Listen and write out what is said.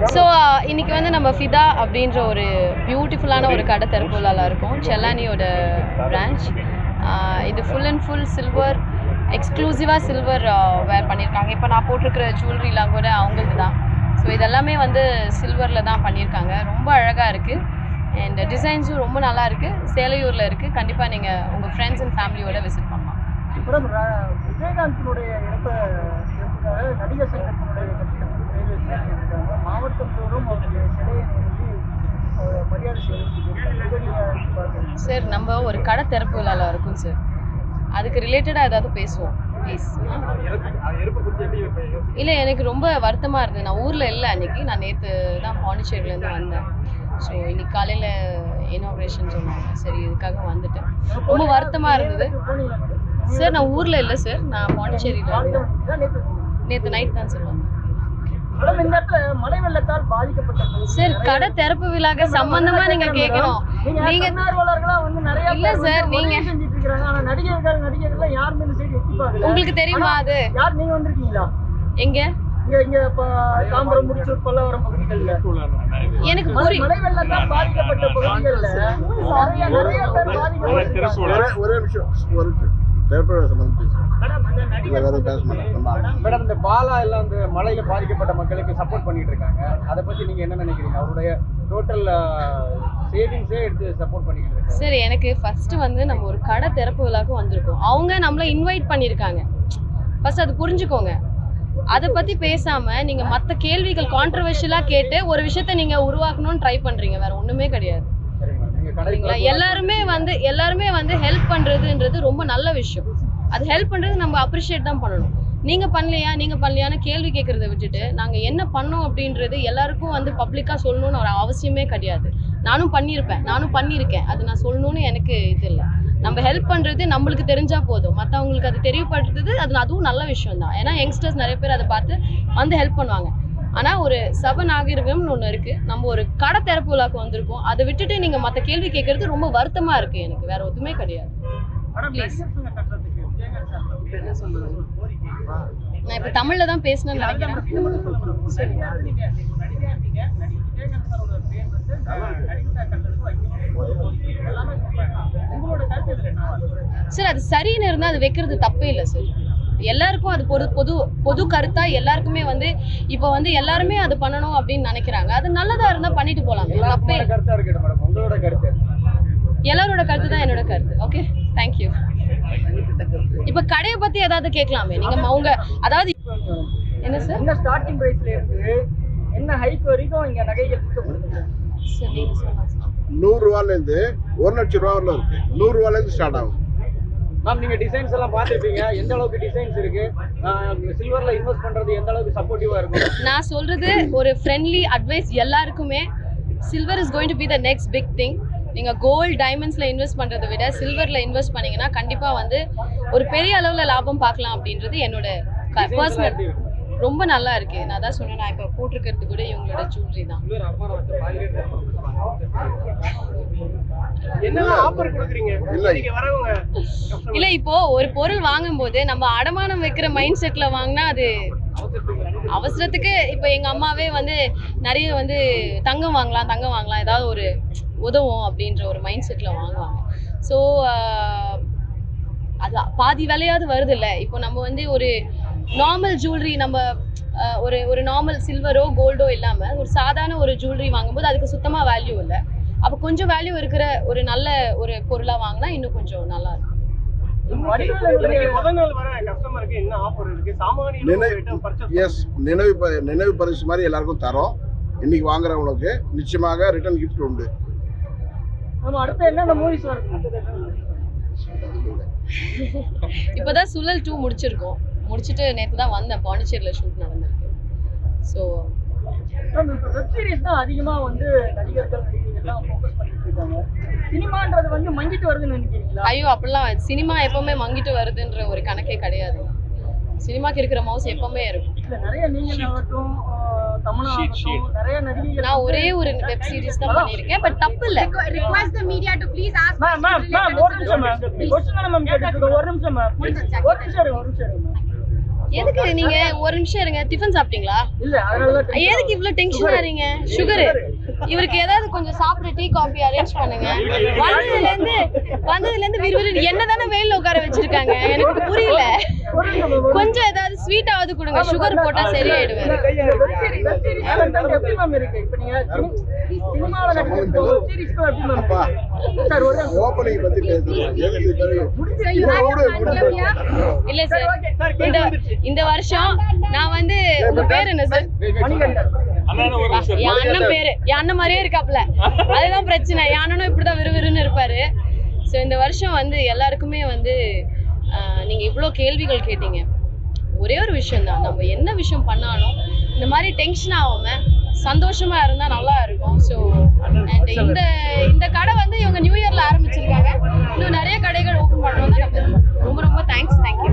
So uh, இன்னைக்கு வந்து நம்ம ஃபிதா அப்படின்ற ஒரு பியூட்டிஃபுல்லான ஒரு கடை தெருக்குள்ளால இருக்கும். செல்லானியோட பிரான்ச் இது ஃபுல் அண்ட் ஃபுல் சில்வர் எக்ஸ்க்ளூசிவாக சில்வர் வேர் பண்ணியிருக்காங்க. இப்போ நான் போட்டிருக்கிற ஜுவல்லரிலாம் கூட அவங்களது தான் ஸோ இதெல்லாமே வந்து சில்வரில் தான் பண்ணியிருக்காங்க. ரொம்ப அழகாக இருக்குது அண்ட் டிசைன்ஸும் ரொம்ப நல்லா இருக்குது சேலையூரில் இருக்குது கண்டிப்பாக நீங்கள் உங்கள் ஃப்ரெண்ட்ஸ் அண்ட் ஃபேமிலியோட விசிட் பண்ணலாம். விஜயகாந்தினுடைய நடிகர் சங்கத்தினுடைய மாவட்டம் தோறும் அவருடைய சிலையை நிறுத்தி மரியாதை சார் நம்ம ஒரு கடை திறப்பு விழாவில் இருக்கும் சார். அதுக்கு ரிலேட்டடாக ஏதாவது பேசுவோம். ப்ளீஸ் இல்லை எனக்கு ரொம்ப வருத்தமாக இருந்தது. நான் ஊரில் இல்லை அன்னைக்கு. நான் நேற்று தான் பாண்டிச்சேரியிலேருந்து வந்தேன். ஸோ இன்னைக்கு காலையில் இனாக்ரேஷன் சொன்னாங்க. சரி இதுக்காக வந்துட்டேன். ரொம்ப வருத்தமாக இருந்தது. சார் நான் ஊரில் இல்லை சார். நான் பாண்டிச்சேரியில் நேற்று நைட் தான் சார் வந்தேன். சார் கடை திறப்பு விழாக்கு சம்பந்தமா நீங்க கேட்கணும் நீங்க இல்ல பேர் சார், நீங்க- நடிகர்கள் நடிகர்கள் யாருமே உங்களுக்கு தெரியுமா அது யார் நீங்க வந்திருக்கீங்களா எங்க எனக்கு ஒரே ஒரே நிமிஷம் ஒரு நடிகர் வேறு பேச மாட்டேன் மேடம் இந்த பாலா எல்லாம் இந்த மழையில பாதிக்கப்பட்ட மக்களுக்கு சப்போர்ட் பண்ணிட்டு இருக்காங்க அதை பத்தி நீங்க என்ன நினைக்கிறீங்க? அவருடைய டோட்டல் சேவிங்ஸே எடுத்து சப்போர்ட் பண்ணிட்டு இருக்காங்க சரி எனக்கு ஃபர்ஸ்ட் வந்து நம்ம ஒரு கடை திறப்பு விழாக்கு வந்திருக்கோம். அவங்க நம்மள இன்வைட் பண்ணியிருக்காங்க. ஃபர்ஸ்ட் அது புரிஞ்சுக்கோங்க. அதை பத்தி பேசாம நீங்க மத்த கேள்விகள் கான்ட்ரவர்ஷியலா கேட்டு ஒரு விஷயத்த நீங்க உருவாக்கணும்னு ட்ரை பண்றீங்க. வேற ஒண்ணுமே கிடையாது. எல்லாருமே வந்து எல்லாருமே வந்து ஹெல்ப் பண்றதுன்றது ரொம்ப நல்ல விஷயம். அது ஹெல்ப் பண்றது நம்ம அப்ரிஷியேட் தான் பண்ணணும். நீங்க பண்ணலையா நீங்க பண்ணலையான்னு கேள்வி கேட்கறத விட்டுட்டு நாங்க என்ன பண்ணோம் அப்படின்றது எல்லாருக்கும் வந்து பப்ளிக்கா சொல்லணும்னு ஒரு அவசியமே கிடையாது. நானும் பண்ணியிருப்பேன் நானும் பண்ணியிருக்கேன். அது நான் சொல்லணும்னு எனக்கு இது இல்லை. நம்ம ஹெல்ப் பண்றது நம்மளுக்கு தெரிஞ்சா போதும். மற்றவங்களுக்கு அது தெரியப்படுறது அது அதுவும் நல்ல விஷயம் தான். ஏன்னா யங்ஸ்டர்ஸ் நிறைய பேர் அதை பார்த்து வந்து ஹெல்ப் பண்ணுவாங்க. ஆனா ஒரு சப நாகரிகம்னு ஒண்ணு இருக்கு. நம்ம ஒரு கடை திறப்பு விழாக்கு வந்திருக்கோம். அதை விட்டுட்டு நீங்க மத்த கேள்வி கேட்கறது ரொம்ப வருத்தமா இருக்கு எனக்கு. வேற ஒதுவுமே கிடையாது. என்ன சொன்னாங்க? நான் இப்ப தமிழ்ல தான் பேசணும்னு நினைக்கிறேன் சார் அது சரின்னு இருந்தா அது வைக்கிறது தப்பே இல்லை சார் எல்லாருக்கும் அது பொது பொது பொது கருத்தா எல்லாருக்குமே வந்து இப்போ வந்து எல்லாருமே அது பண்ணணும் அப்படின்னு நினைக்கிறாங்க அது நல்லதா இருந்தா பண்ணிட்டு போலாமே தப்பே எல்லாருக்கும் கருத்தா இருக்கட்டும் மேடம் உங்களோட கருத்து எல்லாரோட கருத்து தான் என்னோட கருத்து ஓகே தேங்க்யூ இப்போ கடையை பத்தி ஏதாவது கேட்கலாமே. நீங்க அவங்க அதாவது என்ன சார் என்ன ஸ்டார்டிங் பிரைஸ்ல இருந்து என்ன ஹைக் வரைக்கும் இங்க நகைகள் சார் நீங்க சொல்லுங்க சார் நூறுரூவாலேருந்து ஒரு லட்ச ரூபா வரல இருக்கு. நூறுரூவாலேருந்து ஸ்டார்ட் ஆகும். மேம் நீங்க டிசைன்ஸ் எல்லாம் பார்த்திருப்பீங்க. எந்த அளவுக்கு டிசைன்ஸ் இருக்கு? சில்வர்ல இன்வெஸ்ட் பண்றது எந்த அளவுக்கு சப்போர்ட்டிவா இருக்கும்? நான் சொல்றது ஒரு ஃப்ரெண்ட்லி அட்வைஸ் எல்லாருக்குமே. Silver is going to be the next big thing நீங்க கோல்ட் டைமண்ட்ஸ்ல இன்வெஸ்ட் பண்றதை விட சில்வர்ல இன்வெஸ்ட் பண்ணீங்கன்னா கண்டிப்பா வந்து ஒரு பெரிய அளவுல லாபம் பார்க்கலாம் அப்படின்றது என்னோட பர்சனல்? ரொம்ப நல்லா இருக்கு. நான் தான் சொன்னேன் நான் இப்போ போட்டிருக்கிறது கூட இவங்களோட ஜுவல்லரி தான். இல்ல. இப்போ ஒரு பொருள் வாங்கும்போது நம்ம அடமானம் வைக்கிற மைண்ட் செட்ல வாங்கினா அது அவசரத்துக்கு இப்போ எங்க அம்மாவே வந்து நிறைய வந்து தங்கம் வாங்கலாம் தங்கம் வாங்கலாம் ஏதாவது ஒரு உதவும் அப்படின்ற ஒரு மைண்ட் செட்ல வாங்குவாங்க. ஸோ அது பாதி விலையாவது வருது இல்லை இப்போ நம்ம வந்து ஒரு நார்மல் ஜுவல்லரி நம்ம ஒரு ஒரு நார்மல் சில்வரோ கோல்டோ இல்லாம ஒரு சாதாரண ஒரு ஜுவல்லரி வாங்கும்போது அதுக்கு சுத்தமா வேல்யூ இல்லை. அப்போ கொஞ்சம் வேல்யூ இருக்கிற ஒரு நல்ல ஒரு பொருளா வாங்கினா இன்னும் கொஞ்சம் நல்லா இருக்கும். இன்னைக்கு முதல் நாள் வர கஸ்டமருக்கு என்ன ஆஃபர் இருக்கு? சாமானிய நினை- எஸ் நினைவு பரிசு மாதிரி எல்லாருக்கும் தரோம். இன்னைக்கு வாங்குறவங்களுக்கு நிச்சயமாக ரிட்டர்ன் gift உண்டு. நம்ம அடுத்து என்னென்ன மூவிஸ் வருது இப்போதான் சுழல் டூ முடிச்சிருக்கோம். முடிச்சுட்டு நேற்று தான் வந்தேன். பாண்டிச்சேரியில் ஷூட் நடந்திருக்கு. ஸோ வெப் சீரிஸ் தான் அதிகமா வந்து நடிகர்கள் நடிகைகள்லாம் ஃபோக்கஸ் பண்ணிட்டு இருக்காங்க. சினிமான்றது வந்து மங்கிட்டு வருதுன்னு நினைக்கிறீங்களா? ஐயோ அப்படிலாம் சினிமா எப்பவுமே மங்கிட்டு வருதுன்ற ஒரு சினிமாக்கு இருக்கிற மவுஸ் எப்பவுமே இருக்கும். நான் ஒரே ஒரு வெப் சீரிஸ் தான் பண்ணியிருக்கேன் பட் தப்பு இல்லை. Request the media to please ask ma'am ma'am ma'am ஒரு நிமிஷம் மேம் தானே மேம் கேட்டுட்டு. ஒரு நிமிஷம் மேம் ஒரு நிமிஷம் ஒரு நிமிஷம் எதுக்கு நீங்க ஒரு நிமிஷம் இருங்க. டிஃபன் சாப்பிட்டீங்களா? இல்ல எதுக்கு இவ்ளோ டென்ஷன் ஆறீங்க? சுகர் இவருக்கு ஏதாவது கொஞ்சம் சாப்பிட டீ காஃபி அரேஞ்ச் பண்ணுங்க. வந்ததுல இருந்து வந்ததுல இருந்து விறுவிறு என்ன தானே வெயில்ல உட்கார வச்சிருக்காங்க? எனக்கு புரியல. கொஞ்சம் ஏதாவது ஸ்வீட்டாவது கொடுங்க. சுகர் போட்டா சரியாயிடுவேன். இல்ல சார் இந்த இந்த வருஷம் நான் வந்து உங்க பேர் என்ன சார்? என் அண்ணன் பேரு. என் அண்ணன் மாதிரியே இருக்காப்ல அதுதான் பிரச்சனை. என் அண்ணனும் இப்படிதான் விறுவிறுன்னு இருப்பாரு. ஸோ இந்த வருஷம் வந்து எல்லாருக்குமே வந்து நீங்க இவ்வளோ கேள்விகள் கேட்டீங்க. ஒரே ஒரு விஷயம் தான் நம்ம என்ன விஷயம் பண்ணாலும் இந்த மாதிரி டென்ஷன் ஆகாம சந்தோஷமா இருந்தா நல்லா இருக்கும். ஸோ அண்ட் இந்த இந்த கடை வந்து இவங்க நியூ இயர்ல ஆரம்பிச்சிருக்காங்க. இன்னும் நிறைய கடைகள் ஓப்பன் பண்ணணும் தான் விரும்புறேன். ரொம்ப ரொம்ப தேங்க்ஸ் தேங்க்யூ